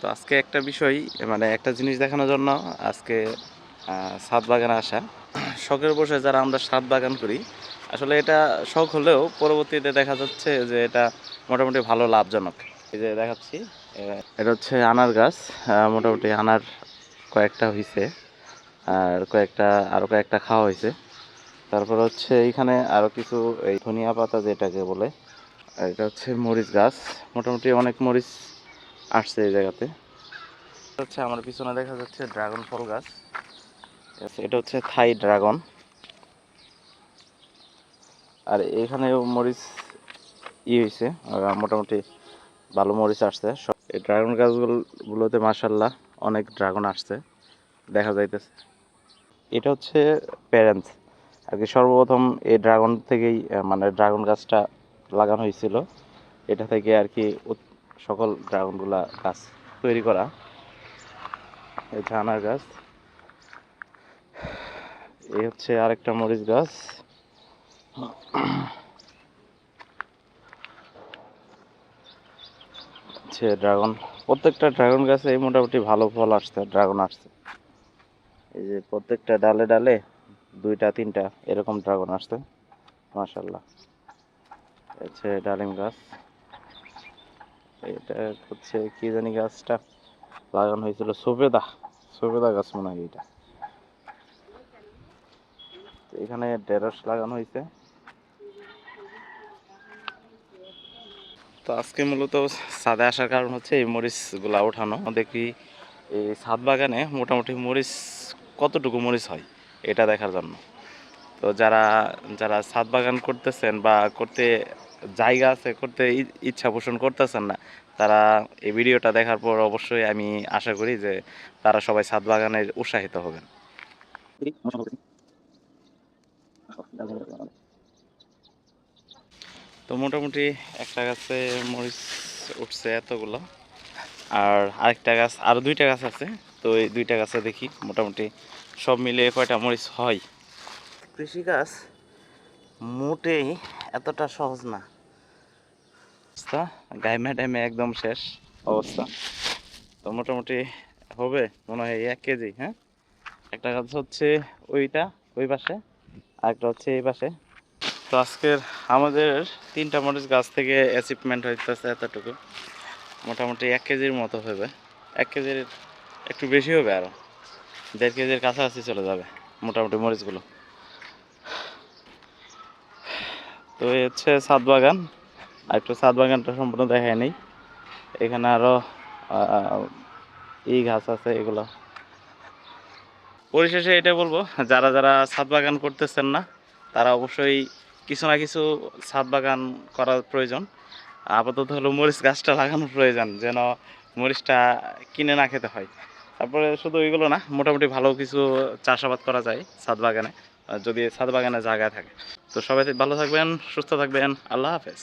তো আজকে একটা বিষয় মানে একটা জিনিস দেখানোর জন্য আজকে ছাদ বাগানে আসা। শখের বসে যারা আমরা ছাদ বাগান করি, আসলে এটা শখ হলেও পরবর্তীতে দেখা যাচ্ছে যে এটা মোটামুটি ভালো লাভজনক। এই যে দেখাচ্ছি এটা হচ্ছে আনার গাছ মোটামুটি আনার কয়েকটা হয়েছে আর কয়েকটা আরও কয়েকটা খাওয়া হয়েছে তারপর হচ্ছে এইখানে আরও কিছু এই ধনিয়া পাতা যেটাকে বলে এটা হচ্ছে মরিচ গাছ। মোটামুটি অনেক মরিচ আসছে এই জায়গাতে। হচ্ছে আমার পিছনে দেখা যাচ্ছে ড্রাগন ফল গাছ। এটা হচ্ছে থাই ড্রাগন। আর এখানেও মরিচ ই হয়েছে মোটামুটি ভালো মরিচ আসছে। সব এই ড্রাগন গাছগুলোতে মাসাল্লাহ অনেক ড্রাগন আসছে দেখা যাইতেছে। এটা হচ্ছে প্যারেন্টস। আর কি সর্বপ্রথম এই ড্রাগন থেকেই মানে ড্রাগন গাছটা লাগানো হয়েছিল। এটা থেকে আর কি সকল ড্রাগনগুলা গাছ তৈরি করা। এই ঝানার গাছ। এই হচ্ছে আরেকটা মরিচ গাছ। হচ্ছে ড্রাগন। প্রত্যেকটা ড্রাগন গাছে এই মোটামুটি ভালো ফল আসছে, ড্রাগন আসছে। এই যে প্রত্যেকটা ডালে ডালে দুইটা, তিনটা এরকম ড্রাগন আসছে মাশাল্লাহ হচ্ছে ডালিম গাছ। এটা হচ্ছে কি জানি গাছটা লাগানো হয়েছিল সবেদা সবেদা গাছ মনে হয় এটা। এখানে ঢেঁড়স লাগানো হয়েছে। তো আজকে মূলত ছাদে আসার কারণ হচ্ছে এই মরিচগুলা ওঠানো। দেখি এই ছাদ বাগানে মোটামুটি মরিচ, কতটুকু মরিচ হয় এটা দেখার জন্য। তো যারা যারা ছাদ বাগান করতেছেন বা করতে জায়গা আছে করতে ইচ্ছা পোষণ করতেছেন না। তারা এই ভিডিওটা দেখার পর অবশ্যই আমি আশা করি যে তারা সবাই ছাদ বাগানে উৎসাহিত হবেন। তো মোটামুটি একটা গাছে মরিচ উঠছে এতগুলো। আর আরেকটা গাছ আরও দুইটা গাছ আছে। তো এই দুইটা গাছে দেখি মোটামুটি সব মিলিয়ে কয়টা মরিচ হয়। কৃষিকাজ মোটেই এতটা সহজ না। অবস্থা গাইমে টাইমে একদম শেষ অবস্থা। তো মোটামুটি হবে, মনে হয় এক কেজি হ্যাঁ? একটা গাছ হচ্ছে ওইটা, ওই পাশে, আরেকটা হচ্ছে এই পাশে। তো আজকের আমাদের তিনটা মরিচ গাছ থেকে অ্যাচিভমেন্ট হইতেছে এতটুকু। মোটামুটি এক কেজির মতো হবে। এক কেজির একটু বেশি হবে আরও দেড় কেজির কাছাকাছি চলে যাবে মোটামুটি মরিচগুলো। তো এই হচ্ছে ছাদ বাগান। আর একটু ছাদ বাগানটা সম্পূর্ণ দেখায় নেই। এখানে আরও এই গাছ আছে, এগুলো। পরিশেষে এটা বলব, যারা যারা ছাদ বাগান করতেছেন না, তারা অবশ্যই কিছু না কিছু ছাদ বাগান করার প্রয়োজন। আপাতত হলো মরিচ গাছটা লাগানোর প্রয়োজন, যেন মরিচটা কিনে না খেতে হয়। তারপরে শুধু ওইগুলো না, মোটামুটি ভালো কিছু চাষাবাদ করা যায় ছাদ বাগানে। যদি ছাদ বাগানে জায়গা থাকে। তো সবাই ভালো থাকবেন সুস্থ থাকবেন আল্লাহ হাফেজ।